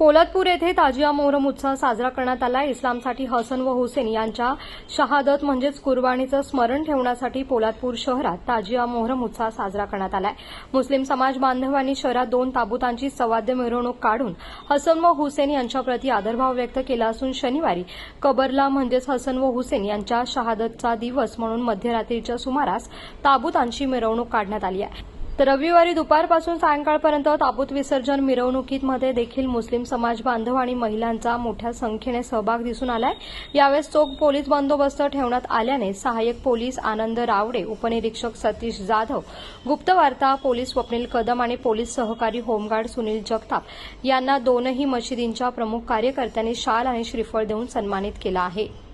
पोलादपूर येथे ताजिया मोहरम उत्सव साजरा करण्यात आला. इस्लामसाठी हसन व हुसेन यांच्या शहादत म्हणजेच कुर्बानीचं स्मरण ठेवण्यासाठी पोलादपूर शहरात ताजिया मोहरम उत्सव साजरा करण्यात आलाय. मुस्लिम समाज बांधवांनी शहरात दोन ताबुतांची सवाद्य मिरवणूक काढून हसन व हुसेन यांच्याप्रती आदरभाव व्यक्त केला असून शनिवारी कबरला म्हणजेच हसन व हुसेन यांच्या शहादतचा दिवस म्हणून मध्यरात्रीच्या सुमारास ताबुतांची मिरवणूक काढण्यात आली आहे. तर रविवारी दुपारपासून सायंकाळपर्यंत ताबूत विसर्जन मिरवणुकीमध्ये देखील मुस्लिम समाज बांधव आणि महिलांचा मोठ्या संख्येने सहभाग दिसून आलाय. यावेळेस चोख पोलीस बंदोबस्त ठेवण्यात आल्याने सहाय्यक पोलीस आनंद रावडे उपनिरीक्षक सतीश जाधव गुप्तवार्ता पोलीस स्वप्नील कदम आणि पोलीस सहकारी होमगार्ड सुनील जगताप यांना दोनही मशिदींच्या प्रमुख कार्यकर्त्यांनी शाल आणि श्रीफळ देऊन सन्मानित केलं आहे.